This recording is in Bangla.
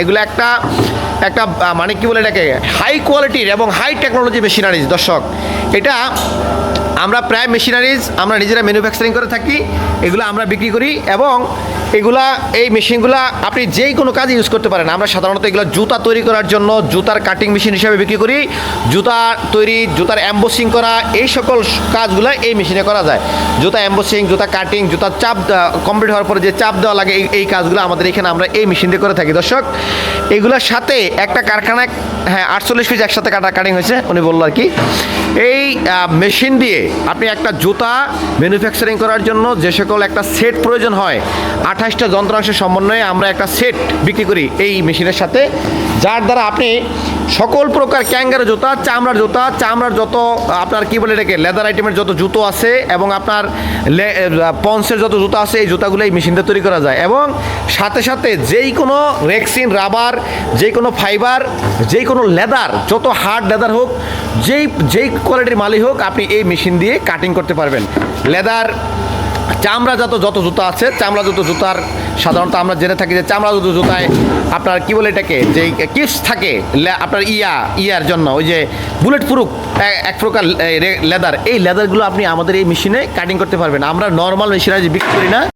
এগুলো একটা একটা মানে কি বলে এটাকে? হাই কোয়ালিটির এবং হাই টেকনোলজি মেশিনারিজ দর্শক। এটা আমরা প্রায় মেশিনারিজ আমরা নিজেরা ম্যানুফ্যাকচারিং করে থাকি, এগুলো আমরা বিক্রি করি এবং এগুলা, এই মেশিনগুলা আপনি যেই কোনো কাজে ইউজ করতে পারেন। আমরা সাধারণত এগুলো জুতা তৈরি করার জন্য জুতার কাটিং মেশিন হিসেবে বিক্রি করি। জুতা তৈরি, জুতার অ্যাম্বোসিং করা, এই সকল কাজগুলো এই মেশিনে করা যায়। জুতা অ্যাম্বোসিং জুতা কাটিং জুতার চাপ কমপ্লিট হওয়ার পরে যে চাপ দেওয়া লাগে, এই কাজগুলো আমাদের এখানে আমরা এই মেশিন দিয়ে করে থাকি। দর্শক, এগুলোর সাথে একটা কারখানায় হ্যাঁ আটচল্লিশ পিস একসাথে কাটা কাটিং হয়েছে, উনি বলল আর কি। এই মেশিন দিয়ে আপনি একটা জুতা ম্যানুফ্যাকচারিং করার জন্য যে সকল একটা সেট প্রয়োজন হয় আঠাশটা যন্ত্রাংশের সমন্বয়ে আমরা একটা সেট বিক্রি করি এই মেশিনের সাথে, যার দ্বারা আপনি সকল প্রকার ক্যাঙ্গার জুতা, চামড়ার জুতা, চামড়ার যত, আপনার কি বলে এটাকে, লেদার আইটেমের যত জুতো আছে এবং আপনার পন্সের যত জুতো আছে, এই জুতাগুলো এই মেশিনটা তৈরি করা যায়। এবং সাথে সাথে যেই কোনো রেক্সিন, রাবার যেই কোনো ফাইবার যেই কোনো লেদার, যত হার্ড লেদার হোক, যেই যেই কোয়ালিটির মালই হোক, আপনি এই মেশিন দিয়ে কাটিং করতে পারবেন। লেদার চামড়াজাত যত জুতো আছে, চামড়াজাত জুতার সাধারণত আমরা জেনে থাকি যে চামড়াজাত জুতায় আপনার কি বলে এটাকে? যে কিপস থাকে আপনার ইয়া, ইয়ার জন্য, ওই যে বুলেট প্রুফ এক প্রকার লেদার। এই লেদারগুলো আপনি আমাদের এই মেশিনে কাটিং করতে পারবেন। আমরা নর্মাল মেশিনারি বিক্রি করি না